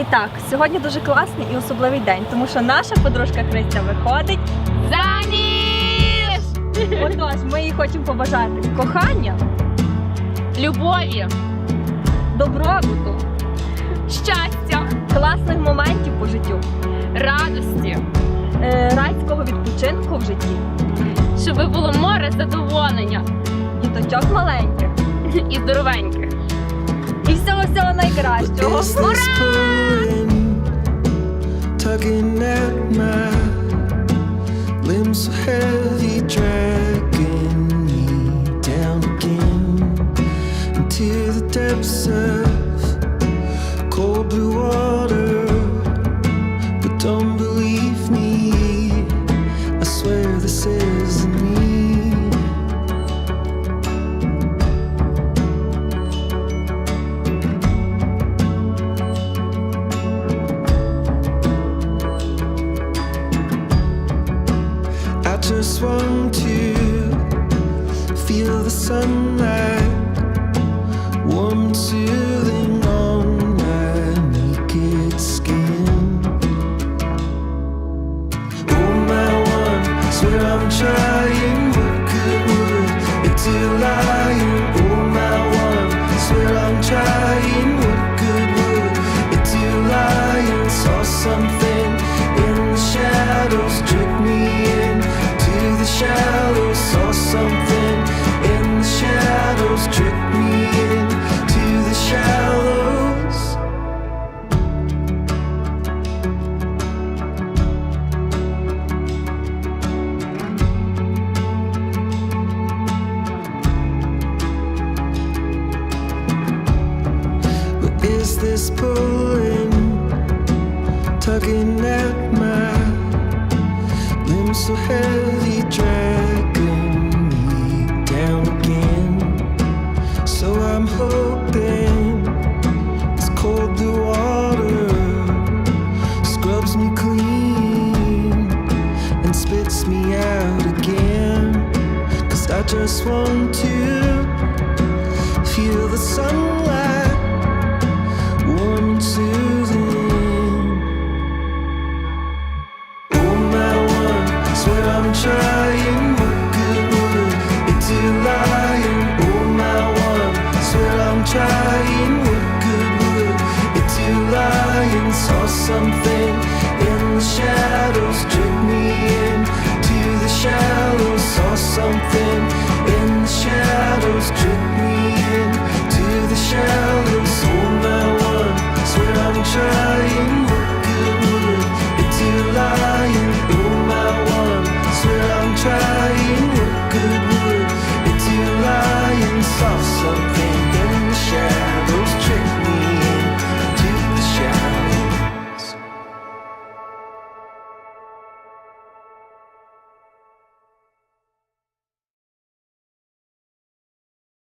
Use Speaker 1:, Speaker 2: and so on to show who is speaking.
Speaker 1: І так, сьогодні дуже класний і особливий день, тому що наша подружка Христя виходить.
Speaker 2: Заміж!
Speaker 1: Отож, ми їй хочемо побажати кохання,
Speaker 2: Любові,
Speaker 1: добробуту,
Speaker 2: щастя,
Speaker 1: класних моментів по життю,
Speaker 2: радості,
Speaker 1: е, райського відпочинку в житті,
Speaker 2: щоб було море задоволення
Speaker 1: діточок маленьких
Speaker 2: і здоровеньких.
Speaker 1: і всього всього найкращого.
Speaker 3: Is this pulling, tugging at my limbs so heavy, dragging me down again into the depths of cold blue water? But don't just want to feel the sunlight, warm soothing on my naked skin. Oh my one, swear I'm trying, something in the shadows, trick me in to the shallows. But is this pulling, tugging at my limbs so heavy, dragging I just want to feel the sunlight warm and soothing. Oh my one, swear I'm trying.